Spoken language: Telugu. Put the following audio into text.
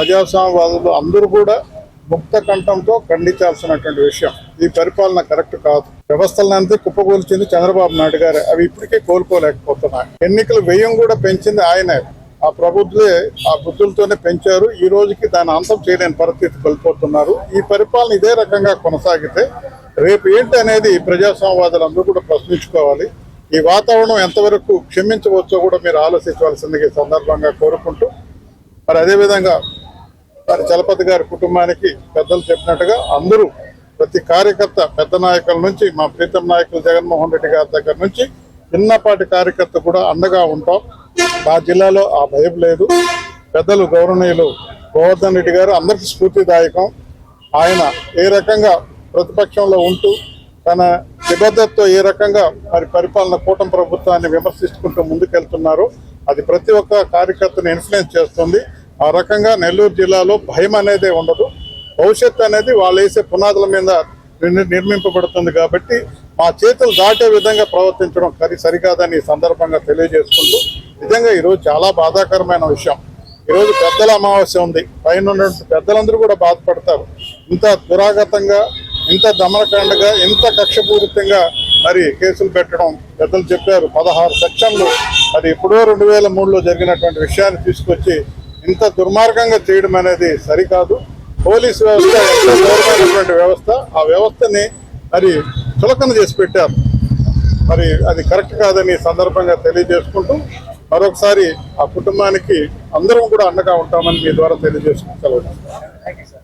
ప్రజాస్వామ్యవాదులు అందరూ కూడా ముక్త కంఠంతో ఖండించాల్సినటువంటి విషయం. ఈ పరిపాలన కరెక్ట్ కాదు. వ్యవస్థలంతా కుప్పకూల్చింది చంద్రబాబు నాయుడు గారు. అవి ఇప్పటికే కోలుకోలేకపోతున్నాయి ఎన్నికల వ్యయం కూడా పెంచింది ఆయనే. ఆ ప్రభుత్వే ఆ బుద్ధులతోనే పెంచారు. ఈ రోజుకి దాని అంతం చేయలేని పరిస్థితి కోల్పోతున్నారు. ఈ పరిపాలన ఇదే రకంగా కొనసాగితే రేపు ఏంటి అనేది ప్రజాస్వామ్యవాదులు అందరూ కూడా ప్రశ్నించుకోవాలి. ఈ వాతావరణం ఎంతవరకు క్షమించవచ్చో కూడా మీరు ఆలోచించవలసిందిగా ఈ సందర్భంగా కోరుకుంటూ మరి అదేవిధంగా మరి చలపతి గారి కుటుంబానికి పెద్దలు చెప్పినట్టుగా అందరూ ప్రతి కార్యకర్త పెద్ద నాయకుల నుంచి మా ప్రీతం నాయకులు జగన్మోహన్ రెడ్డి గారి దగ్గర నుంచి చిన్నపాటి కార్యకర్త కూడా అండగా ఉంటాం. మా జిల్లాలో ఆ భయం లేదు. పెద్దలు గౌరవనీయులు గోవర్ధన్ రెడ్డి గారు అందరికీ స్ఫూర్తిదాయకం. ఆయన ఏ రకంగా ప్రతిపక్షంలో ఉంటూ తన నిబద్ధతతో ఏ రకంగా మరి పరిపాలన కూటమి ప్రభుత్వాన్ని విమర్శించుకుంటూ ముందుకెళ్తున్నారు అది ప్రతి ఒక్క కార్యకర్తను ఇన్ఫ్లుయెన్స్ చేస్తుంది. ఆ రకంగా నెల్లూరు జిల్లాలో భయం అనేది ఉండదు. భవిష్యత్తు అనేది వాళ్ళు వేసే పునాదుల మీద నిర్మింపబడుతుంది కాబట్టి మా చేతులు దాటే విధంగా ప్రవర్తించడం సరి సరికాదని ఈ సందర్భంగా తెలియజేసుకుంటూ నిజంగా ఈరోజు చాలా బాధాకరమైన విషయం. ఈరోజు పెద్దల అమావాస్య ఉంది. పైన పెద్దలందరూ కూడా బాధపడతారు. ఇంత దురాగతంగా ఇంత దమనకాండగా ఇంత కక్షపూరితంగా మరి కేసులు పెట్టడం పెద్దలు చెప్పారు. పదహారు సెక్షన్లు. అది ఎప్పుడో రెండు వేల మూడులో జరిగినటువంటి విషయాన్ని తీసుకొచ్చి ఇంత దుర్మార్గంగా చేయడం అనేది సరికాదు. పోలీసు వ్యవస్థ ఎంతో వ్యవస్థ. ఆ వ్యవస్థని మరి చులకన చేసి పెట్టారు. మరి అది కరెక్ట్ కాదని సందర్భంగా తెలియజేసుకుంటూ మరొకసారి ఆ కుటుంబానికి అందరం కూడా అండగా ఉంటామని మీ ద్వారా తెలియజేసుకుంటూ సెలవు సార్